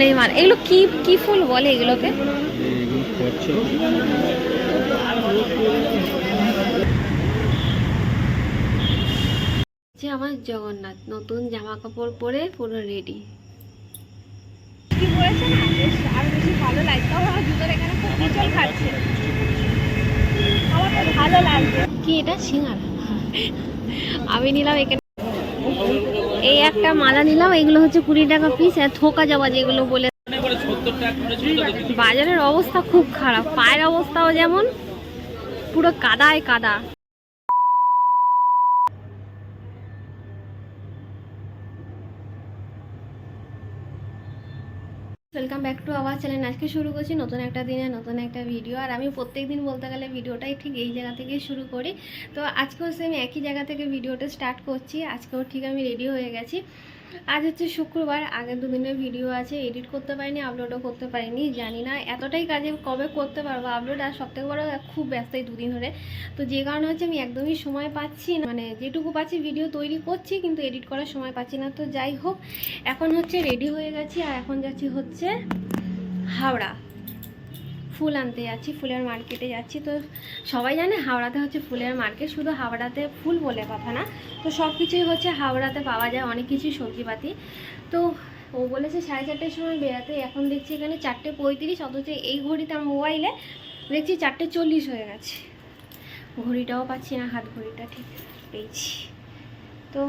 নেই মানে এগুলো কি কি ফুল বলে এগুলোকে? যে আমার জগন্নাথ নতুন জামা কাপড় পরে পুরো রেডি কি পড়েছে না? বেশ আরও বেশি ভালো লাগছে। আমার জুতোর এখানে খুব পিছল খাচ্ছে। আমার ভালো লাগছে। কি এটা? সিঙ্গারা? আমি নিলাম এখানে একটা মালা নিলাম, এগুলো হচ্ছে কুড়ি টাকা পিস আর থোকা যাওয়া যেগুলো বলে। বাজারের অবস্থা খুব খারাপ, পায়ের অবস্থাও যেমন পুরো কাদায় কাদা। Welcome back to our channel আজকে শুরু করছি নতুন একটা দিনে, নতুন একটা ভিডিও আর আমি প্রত্যেক দিন বলতে গেলে ভিডিওটাই ঠিক এই জায়গা থেকে শুরু করি। তো আজকেও সেম একই জায়গা থেকে ভিডিওটা স্টার্ট করছি। আজকেও ঠিক আমি রেডি হয়ে গেছি। আজ হচ্ছে শুক্রবার, আগের দুদিনের ভিডিও আছে এডিট করতে পারিনি আপলোডও করতে পারিনি, জানি না এতটাই কাজে কবে করতে পারব আপলোড আর সবথেকে বড় খুব ব্যস্ত এই দুদিন ধরে। তো যে কারণে হচ্ছে আমি একদমই সময় পাচ্ছি না মানে যেটুকু পাচ্ছি ভিডিও তৈরি করছি, কিন্তু এডিট করার সময় পাচ্ছি না, তো যাই হোক, এখন হচ্ছে রেডি হয়ে গেছি, আর এখন যাচ্ছি হচ্ছে হাওড়া। ফুল আনতে যাচ্ছি, ফুলের মার্কেটে যাচ্ছি। তো সবাই জানে হাওড়াতে হচ্ছে ফুলের মার্কেট শুধু হাওড়াতে ফুল বলে কথা না। তো সব কিছুই হচ্ছে হাওড়াতে পাওয়া যায়, অনেক কিছুই সবজিপাতি। তো ও বলেছে সাড়ে চারটের সময় বেরাতে, এখন দেখছি এখানে চারটে পঁয়ত্রিশ, অথচ এই ঘড়িতে আমার মোবাইলে দেখছি চারটে চল্লিশ হয়ে গেছে। ঘড়িটাও পাচ্ছি না, হাত ঘড়িটা ঠিক পেয়েছি। তো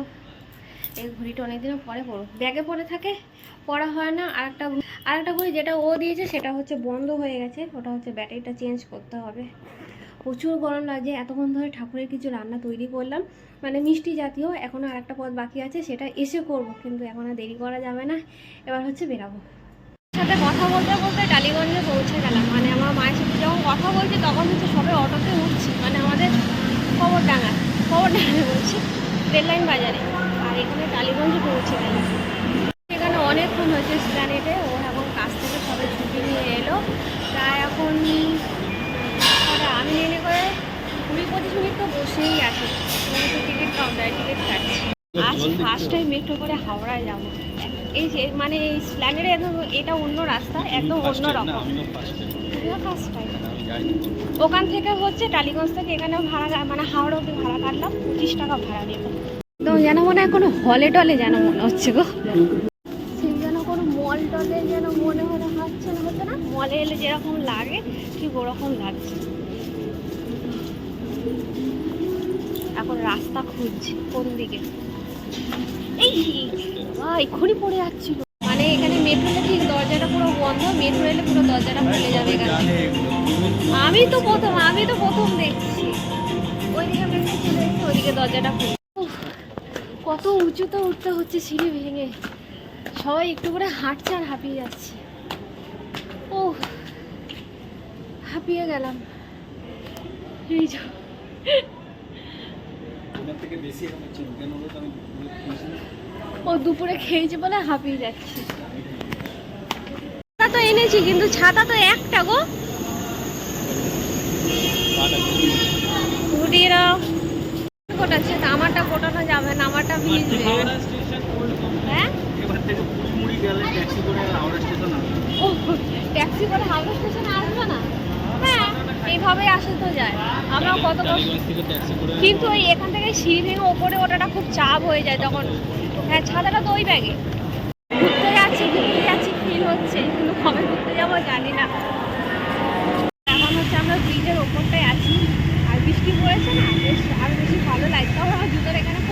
এই ঘড়িটা অনেকদিন পরে পড়ো ব্যাগে পরে থাকে পড়া হয় না। আর একটা আর একটা ঘড়ি যেটা ও দিয়েছে, সেটা হচ্ছে বন্ধ হয়ে গেছে। ওটা হচ্ছে ব্যাটারিটা চেঞ্জ করতে হবে। প্রচুর গরম লাগছে, এতক্ষণ ধরে ঠাকুরের কিছু রান্না তৈরি করলাম। মানে মিষ্টি জাতীয় এখনও আর একটা পদ বাকি আছে, সেটা এসে করব, কিন্তু এখন আর দেরি করা যাবে না। এবার হচ্ছে বেরাবো। সাথে কথা বলতে বলতে টালিগঞ্জে পৌঁছে গেলাম। মানে আমার মায়ের সাথে যখন কথা বলছি, তখন হচ্ছে সবে অটোতে উঠছি। মানে আমাদের খবর ডাঙা খবর ডাঙা বলছি রেললাইন বাজারে। আর এখানে টালিগঞ্জে পৌঁছে গেলাম এখানে অনেকক্ষণ হয়েছে স্প্ল্যানেটে ও এখন কাছ থেকে সবাই ছুটি নিয়ে এলো। প্রায় এখন আমি এনে করে কুড়ি পঁচিশ মিনিট তো বসেই আছি। টিকিট কাউন্টারে টিকিট কাটছি আজ ফার্স্ট টাইম মেট্রো করে হাওড়ায় যাব। এই যে মানে এই স্প্ল্যানেটে একদম এটা অন্য রাস্তা একদম অন্য রকম। ফার্স্ট টাইম ওখান থেকে হচ্ছে টালিগঞ্জ থেকে এখানে ভাড়া মানে হাওড়া অব্দি ভাড়া কাটলাম পঁচিশ টাকা ভাড়া নিল তো যেন মনে হয় কোনো হলে টলে যেন মনে হচ্ছে গো। সেই যেন কোনো মল টলে যেন মনে মনে হচ্ছে না হচ্ছে না? মলে এলে যেরকম লাগে ঠিক ওরকম লাগছে। এখন রাস্তা খুঁজছি কোন দিকে? এই এক্ষুনি পড়ে যাচ্ছিল। মানে এখানে মেট্রোলে ঠিক দরজাটা পুরো বন্ধ মেট্রো এলে পুরো দরজাটা খুলে যাবে এখানে আমি তো প্রথম আমি তো প্রথম দেখছি। ওইদিকে মেট্রো চলে ওইদিকে দরজাটা খুলে কত উঁচুতে উঠতে হচ্ছে সিঁড়ি ভেঙে। সবাই একটু করে হাঁটছে আর হাঁপিয়ে যাচ্ছে। ও হাঁপিয়ে গেলাম। এই যো। ও দুপুরে খেয়েছে বলে হাঁপিয়ে যাচ্ছে। ছাতা তো এনেছি কিন্তু ছাতা তো একটা গো। ঘুরিয়ে দাও। আমারটা কোটানো হ্যাঁ? ও ট্যাক্সি করে হাওড়া স্টেশনে আসবে না? হ্যাঁ এইভাবেই আসে তো যায়। আমরা কত কিন্তু ওই এখান থেকে সিঁড়ি ভেঙে ওপরে ওঠাটা খুব চাপ হয়ে যায় তখন হ্যাঁ ছাতাটা তো ওই ব্যাগে। ঘুরতে যাচ্ছি ঘুরতে যাচ্ছি ফিল হচ্ছে কিন্তু কবে ঘুরতে যাব জানি না। এখন হচ্ছে আমরা ব্রিজের ওপরটায় আছি। আর বৃষ্টি পড়েছে না বেশ আরও বেশি ভালো লাগছে। আমার জুতোর এখানে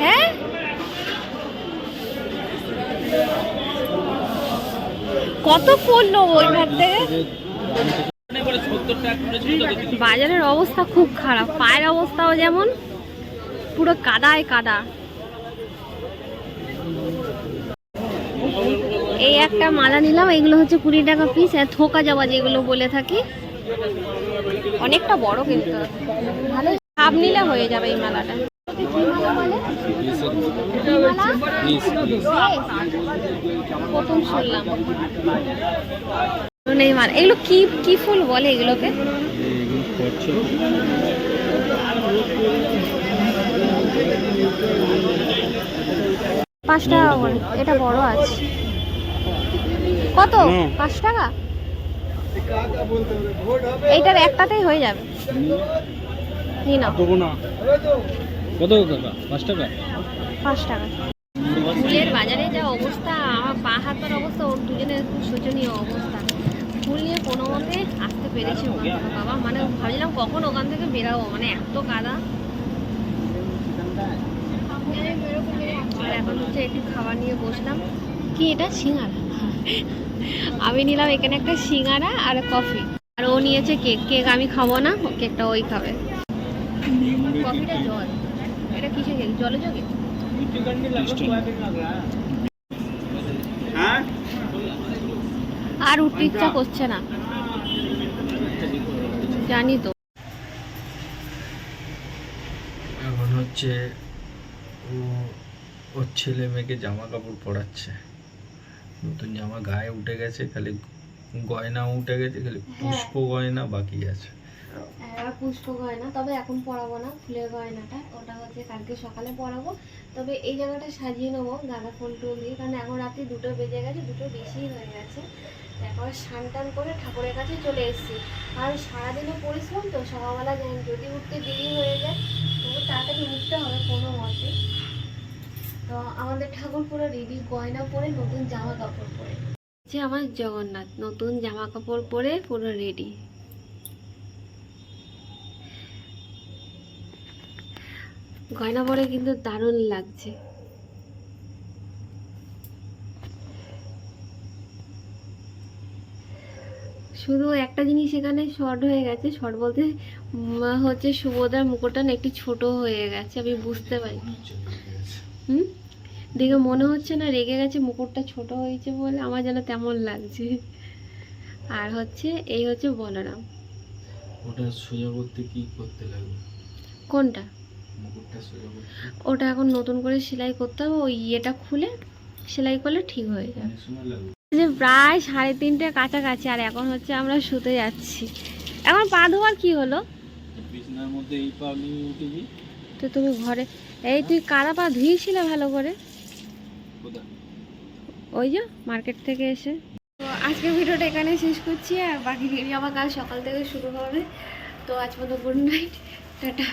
হ্যাঁ? কত নেব থেকে বাজারের অবস্থা খুব খারাপ, পায়ের অবস্থাও যেমন পুরো কাদায় কাদা। এই একটা মালা নিলাম, এগুলো হচ্ছে কুড়ি টাকা পিস আর থোকা যাওয়া যেগুলো বলে থাকি। অনেকটা বড় কিন্তু। ভালো সাপ নিলে হয়ে যাবে এই মালাটা? প্রথম শুনলাম। এগুলো কি কি ফুল বলে এগুলোকে? পাঁচ টাকা করে এটা বড় আছে। কত। পাঁচ টাকা? এইটার একটাতেই হয়ে যাবে। নাও। কত টাকা? পাঁচ টাকা? পাঁচ টাকা। ফুলের বাজারে যা অবস্থা, আমার পা হাতের অবস্থা, ওর দুজনের খুব শোচনীয় অবস্থা। ফুল নিয়ে কোনো মতে আসতে পেরেছি বাবা। মানে ভাবছিলাম কখন ওখান থেকে বেরাবো মানে এত কাদা। এখন হচ্ছে একটু খাবার নিয়ে বসলাম। কি এটা? সিঙ্গারা? আমি নিলাম এখানে একটা সিঙ্গারা আর কফি। আর ও নিয়েছে কেক। কেক আমি খাব না, কেকটা ওই খাবে। কফিটা জল। এটা কিসে কেক? জলে হ্যাঁ আর উঠতে ইচ্ছা করছে না। জানি তো। এখন হচ্ছে ও ওর ছেলে মেয়েকে জামা কাপড় পরাচ্ছে। নতুন জামা গায়ে উঠে গেছে খালি গয়না উঠে গেছে খালি পুষ্প গয়না বাকি আছে। আর পুষ্প গয়না, তবে এখন পরাবো না, ফুলের গয়নাটা, ওটা হচ্ছে কালকে সকালে পরাবো। তবে এই জায়গাটা সাজিয়ে নেব, গাঁদা ফুল টুল দিয়ে, কারণ এখন রাতে দুটো বেজে গেছে, দুটো বেশি হয়ে গেছে। একবার স্নান টান করে ঠাকুরের কাছে চলে এসেছি। আর সারাদিনে পরিশ্রম তো, সকালবেলা যদি উঠতে দেরি হয়ে যায়, তবু তাড়াতাড়ি উঠতে হবে কোনো মতে। তো আমাদের ঠাকুর পুরো রেডি গয়না পরে নতুন জামা কাপড় পরে। যে আমার জগন্নাথ, নতুন জামা কাপড় পরে পুরো রেডি গয়না পরে কিন্তু দারুণ লাগছে। শুধু একটা জিনিস এখানে শর্ট হয়ে গেছে শর্ট বলতে হচ্ছে সুভদ্রার মুকুটটা না একটু ছোট হয়ে গেছে আমি বুঝতে পারি। হুম? দেখে মনে হচ্ছে না রেগে গেছে মুকুটটা ছোট হয়েছে বলে আমার যেন তেমন লাগছে। আর হচ্ছে এই হচ্ছে বলরাম। ওটা সোজা করতে কি করতে লাগবে? কোনটা? ওটা এখন নতুন করে সেলাই করতে হবে ওই ইয়েটা খুলে সেলাই করলে ঠিক হয়ে যাবে। যে প্রায় সাড়ে তিনটে কাছাকাছি আর এখন হচ্ছে আমরা শুতে যাচ্ছি। এখন পা ধোয়ার কি হলো? বিছনার মধ্যে এই পা নিয়ে উঠেছি তো তুমি ঘরে এই তুই কারা পা ধুয়েছিলে ভালো করে? ওই যে মার্কেট থেকে এসে। তো আজকের ভিডিওটা এখানে শেষ করছি আর বাকি ভিডিও আবার কাল সকাল থেকে শুরু হবে। তো আজ মতো গুড নাইট টাটা।